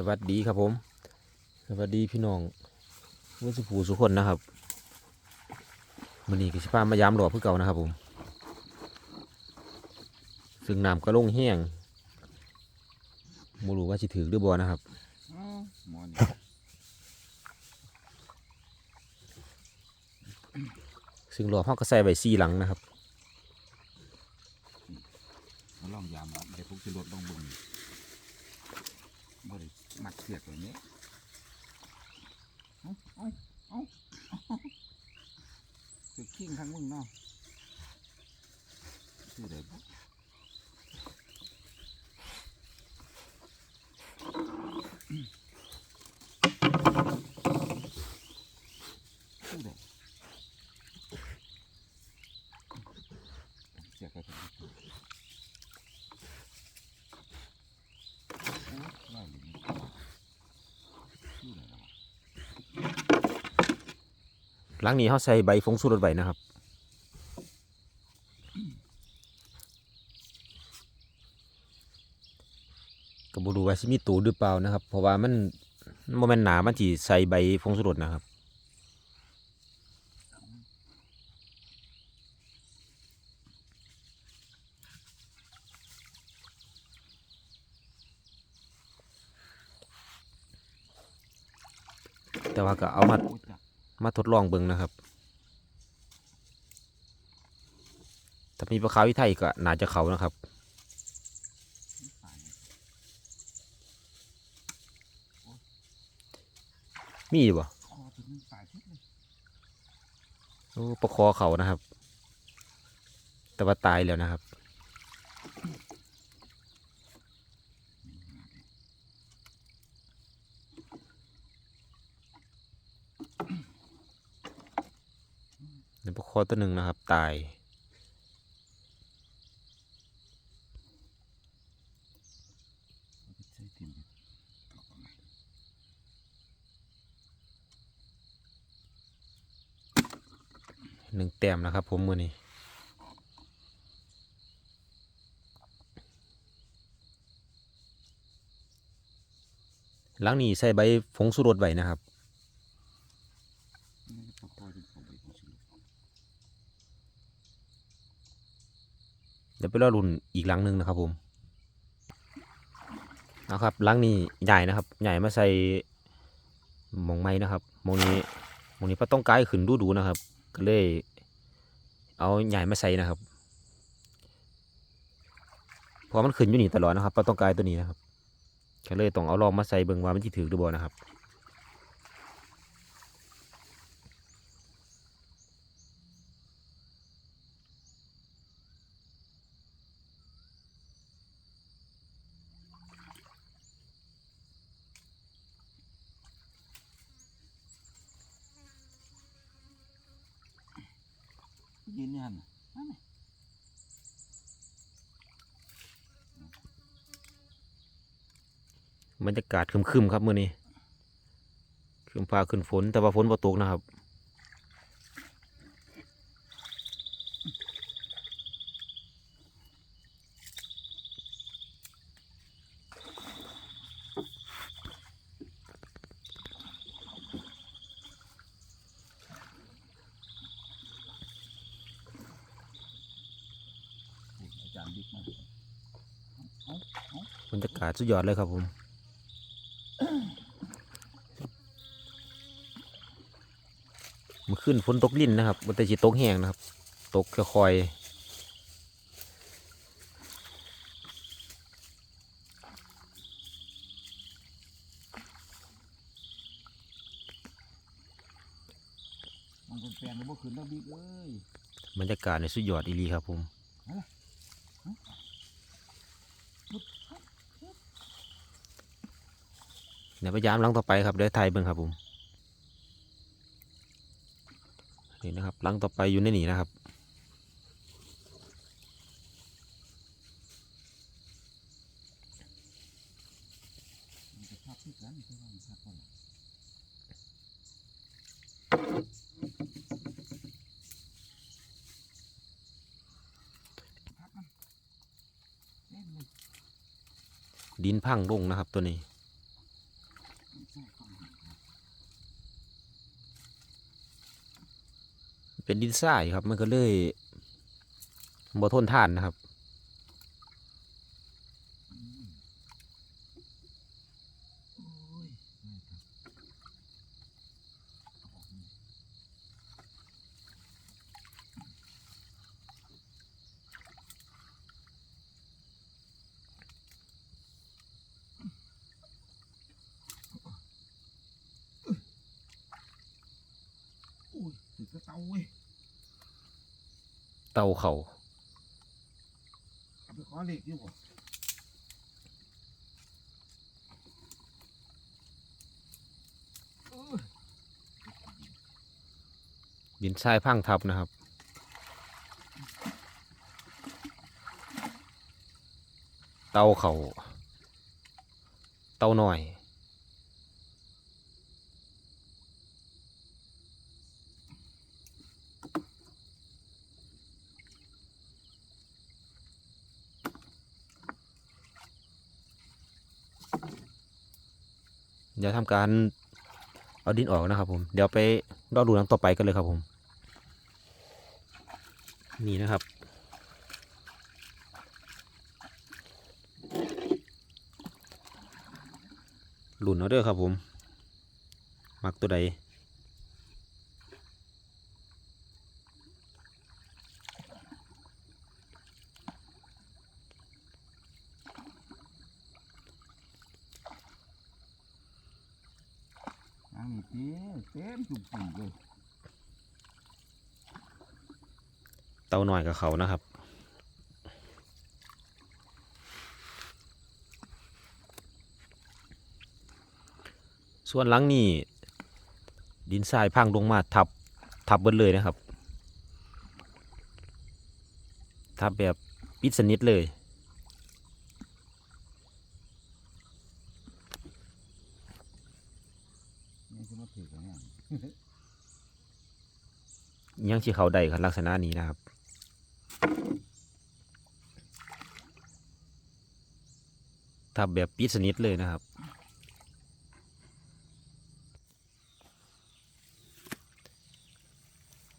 สวัสดีครับผม สวัสดีพี่น้องเมื่อสุภูสุคนนะครับมันนี้กิสิพามายามหลอเพื่อเก่านะครับผม ซึ่งน้ำก็ลงแห้งโมรู้ว่าสิถือหรือบ่นะครับซึ่งหลอเขาก็ใส่ใบซีหลังนะครับลองยามอะเดี๋ยวพวกจะลดลองบึง มัดเสียบแบบนี้เอ้าเอ้าเอ้าเอ้าคือขิงทั้งมึงเนาะคือได้บ่คือได้เสียกไปเป็น ไล่เลยชื่ออะไรวะ หลังนี้เขาใส่ใบฟงสูรถใบนะครับก็บรูว่าสิมีตูหรือเปล่านะครับ เพราะว่ามันโมเมนหนามันที่ใส่ใบฟงสุรสนะครับแต่ว่าก็เอามา มาทดลองเบิ่งนะครับ ถ้ามีปลาขาวที่ไทยก็น่าจะเขานะครับมีอยู่บ่คอโอ้ปลาคอเขานะครับ แต่ว่าตายแล้วนะครับ ในปลาคอตัวหนึ่งนะครับ ตาย หนึ่งแต้มนะครับ ผมมือนี้หลังนี้ใส่ใบฟงสุรสไว้นะครับ นี่ก็คอถึงเขาไปของชื่อ เดี๋ยวไป รอรุ่นอีกหลังหนึ่งนะครับผมเอาครับหลังนี้ใหญ่นะครับ ใหญ่มาใส่มองไม้นะครับมองนี้มองนี้ปลาต้องกายขึ้นดูดูนะครับ ก็เลย เอาใหญ่มาใส่นะครับเพราะมันขึ้นอยู่นี่ตลอดนะครับปลาต้องกายตัวนี้นะครับก็เลยต้องเอาลองมาใส่เบิ่งว่ามันจะถือหรือบ่นะครับ ยืนยันนั่นไงบรรยากาศคึมๆครับมื่อนี้คึมฟ้าขึ้นฝนแต่ว่าฝนบ่ตกนะครับ บิ๊กมาเอาเอาบรรยากาศสุดยอดเลยครับผมมันขึ้นฝนตกลิ้นนะครับมันแต่จิตกแห้งนะครับ ตกค่อยมันเป็นแฟนมันบ่ขึ้นแล้วบิ๊กเอ้ยๆบรรยากาศในสุดยอดอีหลีครับผม เดี๋ยวพยายามลังต่อไปครับเดี๋ยวไทยเบิ่งครับผมนี่นะครับลังต่อไปอยู่ในนี่นะครับดินพังลงนะครับตัวนี้ เป็น ดินทรายครับ มันก็เลยบ่ทนทานนะครับโอ้ยถึงกระเตาเว้ย เตาเขาเอาไปขอเหล็กอยู่บ่เออดินทรายพังทับนะครับ เตาเขาเตาหน่อย เดี๋ยวทำการเอาดินออกนะครับ ผม เดี๋ยวไปรอดูหลังต่อไปกันเลยครับผม นี่นะครับหลุนเอาเด้อครับผม มักตัวใด อั นนี้เต็มเต็มจุกจุกเลยเตาหน่อยกับเขานะครับส่วนหลังนี่ดินทรายพังลงมาทับทับเบิดเลยนะครับทับแบบปิดสนิทเลย คือมาถือกันเนี่ยยังที่เขาได้ครับลักษณะนี้นะครับทับแบบปิดสนิทเลยนะครับ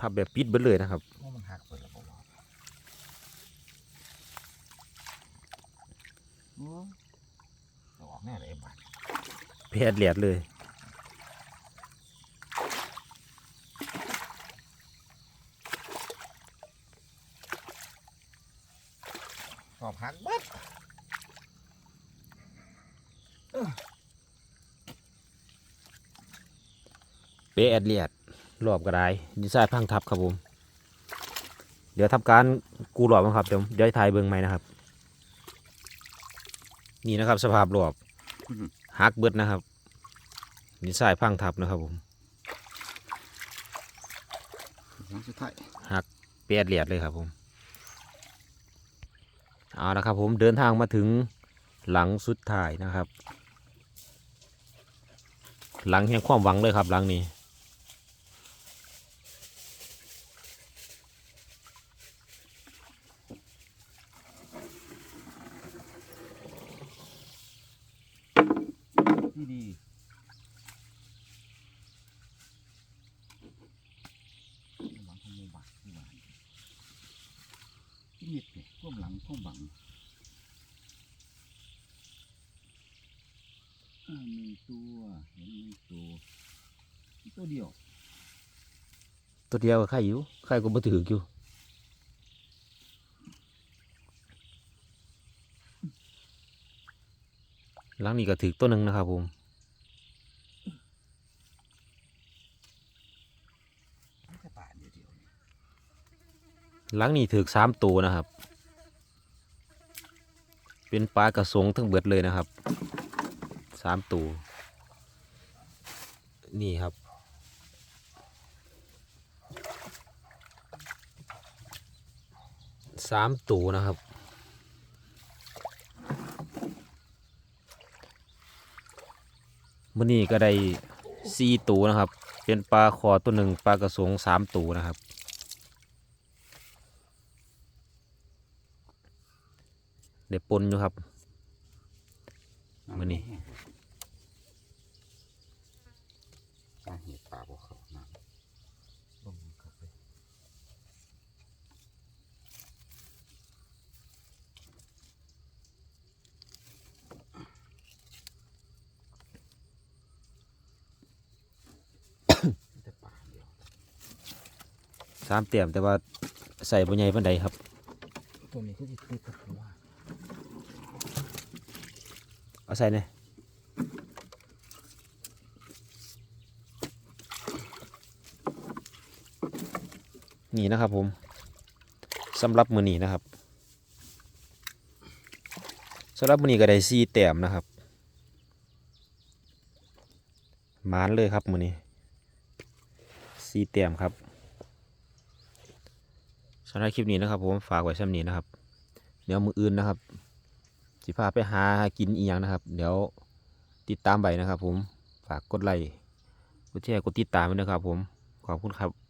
ทับแบบปิดเบิดเลยนะครับว่ามันหักเปิดแล้วบ่วะโอ้ยเอาออกแน่เลยไอ้บ้านแพดแหลดเลย ขอบหักเบัด เปแอดเลียดรอบกระไดดินทรายพังทับครับผม เดี๋ยวทำการกูรอบนะครับเดี๋ยวเดี๋ยวถ่ายเบิ้งใหม่นะครับ นี่นะครับ สภาพรอบหักเบิดนะครับดินทรายพังทับนะครับผมครั้งสุดท้ายเปแอดเลียดเลยครับผม เอาละครับผมเดินทางมาถึงหลังสุดท้ายนะครับ หลังแห่งความหวังเลยครับหลังนี้ที่ดีหลังของหมูบักที่หวานที่มิดเนี่ยท่วมหลังท่วมบังอ่าหนึ่งตัวเห็นหนึ่งตัว ตัวเดียว ตัวเดียวก็ไข่อยู่ไข่ก็บ่ถืออยู่หลังนี้ก็ถือตัวหนึ่งนะครับผมแค่ป่าเดียวเดียวนี่หลังนี้ถือสามตัวนะครับ เป็นปลากระสงทั้งเบิดเลยนะครับสามตัวนี่ครับ สามตัวนะครับมื่อนี้ก็ได้สี่ตัวนะครับ เป็นปลาคอตัวหนึ่งปลากระสงสามตัวนะครับ เดี๋ยวปนอยู่ครับมื้อนี้ สาเหตุป่าบ่เขาน้ำลงเข้าไป สามแต้มแต่ว่าใส่บ่ใหญ่ปานใดครับตัวนี้ก็จะติดกับหัวเอาใส่เลยนี่นะครับผมสำหรับมือนี้นะครับสำหรับมือนี้ก็ได้สี่แต้มนะครับหมานเลยครับมือนี้สี่แต้มครับสำหรับคลิปนี้นะครับ ผมฝากไว้ซ้ำนี้นะครับ เดี๋ยวมืออื่นนะครับสิพาไปหากินอีหยังนะครับ เดี๋ยวติดตามไปนะครับ ผมฝากกดไลค์กดแชร์กดติดตามไว้นะครับ ผมขอบคุณครับ